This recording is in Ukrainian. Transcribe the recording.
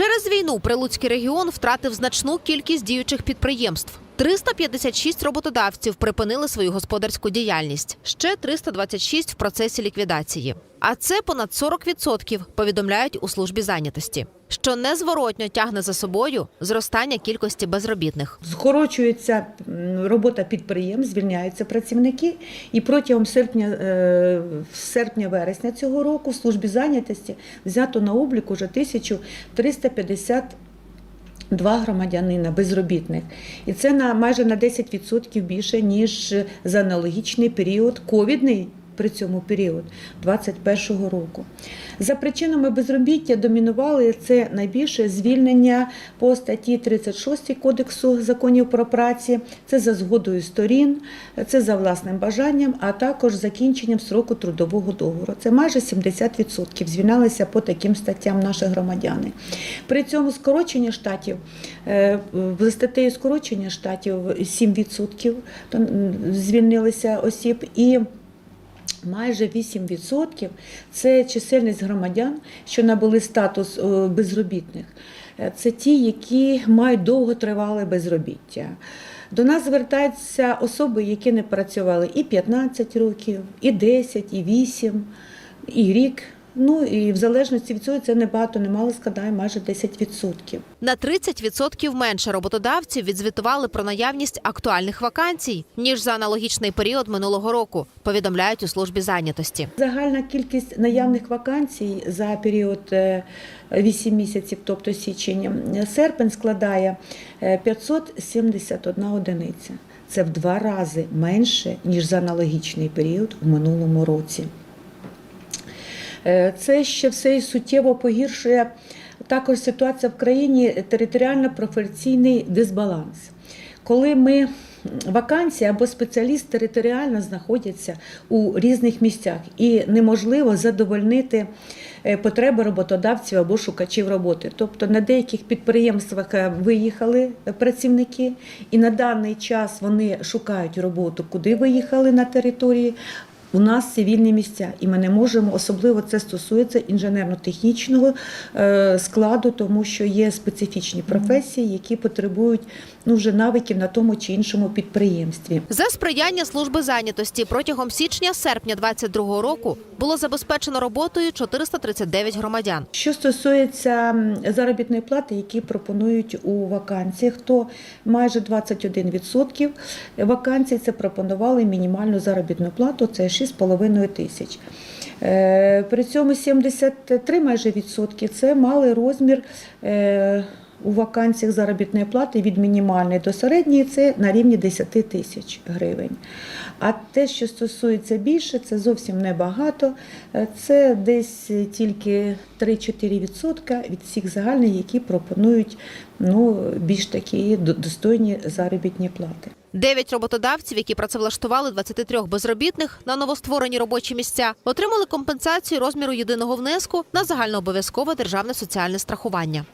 Через війну Прилуцький регіон втратив значну кількість діючих підприємств. 356 роботодавців припинили свою господарську діяльність. Ще 326 в процесі ліквідації. А це понад 40%, повідомляють у службі зайнятості, що незворотньо тягне за собою зростання кількості безробітних. Скорочується робота підприємств, звільняються працівники. І протягом серпня, е, серпня-вересня цього року в службі зайнятості взято на облік уже 1352 громадянина безробітних. І це на майже на 10% більше, ніж за аналогічний період ковідний. При цьому період 2021 року. За причинами безробіття домінували це найбільше звільнення по статті 36 Кодексу законів про праці, це за згодою сторін, це за власним бажанням, а також закінченням строку трудового договору. Це майже 70% звільнялися по таким статтям наші громадяни. При цьому скорочення штатів, е, в статтею скорочення штатів 7% звільнилися осіб і Майже 8% – це чисельність громадян, що набули статус е, безробітних. Е, Це ті, які мають довготривале безробіття. До нас звертаються особи, які не працювали і 15 років, і 10, і 8, і рік. Ну і в залежності від цього це небагато, немало складає майже 10%. На 30% менше роботодавців відзвітували про наявність актуальних вакансій ніж за аналогічний період минулого року. Повідомляють у службі зайнятості. Загальна кількість наявних вакансій за період е, 8 місяців, тобто січень, е, серпень складає е, 571 одиниця. Це в два рази менше, ніж за аналогічний період у минулому році. Е, Це ще все і суттєво погіршує також ситуація в країні територіально-професійний дисбаланс. Коли ми вакансії або спеціаліст територіально знаходяться у різних місцях і неможливо задовольнити е, потреби роботодавців або шукачів роботи. Тобто на деяких підприємствах е, виїхали працівники, і на даний час вони шукають роботу, куди виїхали на території. У нас цивільні місця, і ми не можемо, особливо це стосується інженерно-технічного е, складу, тому що є специфічні професії, які потребують ну, вже навиків на тому чи іншому підприємстві. За сприяння служби зайнятості протягом січня-серпня 2022 року було забезпечено роботою 439 громадян. Що стосується заробітної плати, які пропонують у вакансіях, то майже 21% вакансій це пропонували мінімальну заробітну плату, це 6,5 тисяч. Е, При цьому 73 майже відсотки це мали розмір е, у вакансіях заробітної плати від мінімальної до середньої це на рівні 10 тисяч гривень. А те, що стосується більше, це зовсім небагато. Е, Це десь тільки 3-4% від всіх загальних, які пропонують ну, більш такі достойні заробітні плати. Дев'ять роботодавців, які працевлаштували 23 безробітних на новостворені робочі місця, отримали компенсацію розміру єдиного внеску на загальнообов'язкове державне соціальне страхування.